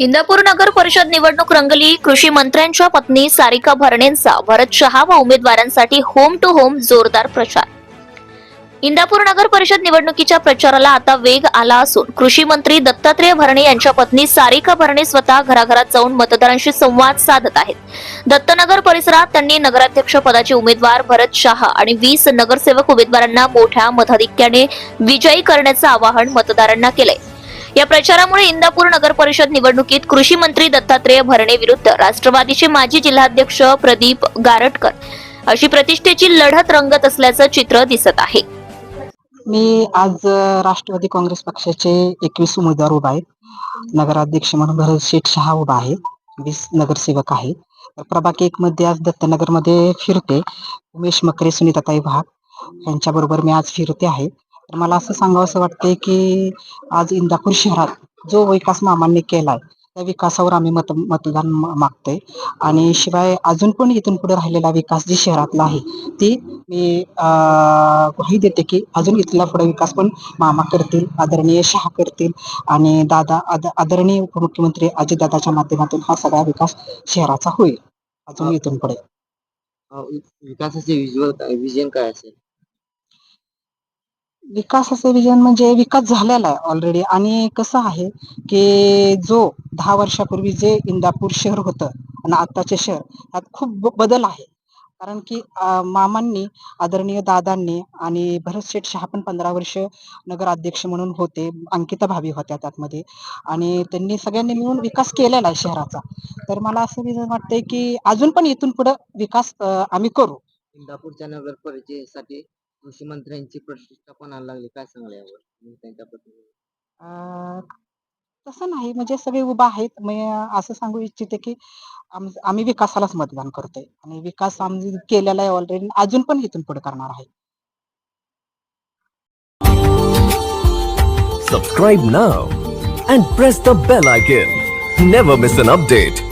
इंदापूर नगर परिषद निवडणूक रंगली. कृषी मंत्र्यांच्या पत्नी सारिका भरणेंचा भरत शहा व उमेदवारांसाठी होम टू होम जोरदार प्रचार. इंदापूर नगर परिषद निवडणुकीच्या प्रचाराला आता वेग आला असून कृषी मंत्री दत्तात्रेय भरणे यांच्या पत्नी सारिका भरणे स्वतः घराघरात जाऊन मतदारांशी संवाद साधत आहेत. दत्तनगर परिसरात त्यांनी नगराध्यक्ष पदाचे उमेदवार भरत शहा आणि वीस नगरसेवक उमेदवारांना मोठ्या मताधिक्याने विजयी करण्याचं आवाहन मतदारांना केलंय. या प्रचारामुळे इंदापूर नगर परिषद निवडणुकीत कृषी मंत्री दत्तात्रेय भरणे विरुद्ध राष्ट्रवादीचे माजी जिल्हाध्यक्ष प्रदीप गारटकर अशी प्रतिष्ठेची लढत रंगत असल्याचं चित्र दिसत आहे. मी आज राष्ट्रवादी काँग्रेस पक्षाचे एकवीस उमेदवार उभा आहेत नगराध्यक्ष म्हणून भरत शेठ शहा उभा आहे. वीस नगरसेवक आहे. प्रभाग एक मध्ये आज दत्तनगरमध्ये फिरते. उमेश मकरे सुनीताताई भाग. यांच्या बरोबर मी आज फिरते आहे. तर मला असं सांगावं असं वाटतंय की आज इंदापूर शहरात जो विकास मामांनी केलाय त्या विकासावर आम्ही मत मतदान मागतोय. आणि शिवाय अजून पण इथून पुढे राहिलेला विकास जी शहरातला आहे ती मी ग्वाही देते की अजून इथला पुढे विकास पण मामा करतील आदरणीय शहा करतील आणि दादा आद- आदरणीय उपमुख्यमंत्री अजितदादाच्या माध्यमातून हा सगळा विकास शहराचा होईल. अजून इथून पुढे. विकासाचे विज्युअल विजन काय असेल? विकासाचे विजन म्हणजे विकास झालेला आहे ऑलरेडी आणि कसं आहे की जो दहा वर्षापूर्वी जे इंदापूर शहर होतं आणि आत्ताचे शहर यात खूप ब- बदल आहे. कारण की मामांनी आदरणीय दादांनी आणि भरत शेठ शहा पण पंधरा वर्ष नगराध्यक्ष म्हणून होते अंकिता भाभी होत्या त्यातमध्ये. आणि त्यांनी सगळ्यांनी मिळून विकास केलेला आहे शहराचा. तर मला असं विजन वाटतंय की अजून पण इथून पुढे विकास आम्ही करू. इंदापूरच्या नगर परिषदेसाठी कृषी मंत्र्यांची प्रतिष्ठा कोणाला लागली? काय सांगाल यावर? तुम्ही अं, तसं नाही. म्हणजे सगळे उभा आहेत. मी असं सांगू इच्छिते की आम- आम्ही विकासालाच मतदान करतोय. आणि विकास आम्ही केलेला आहे ऑलरेडी अजून पण इथून पुढे करणार आहे. Subscribe now and press the bell icon. Never miss an update.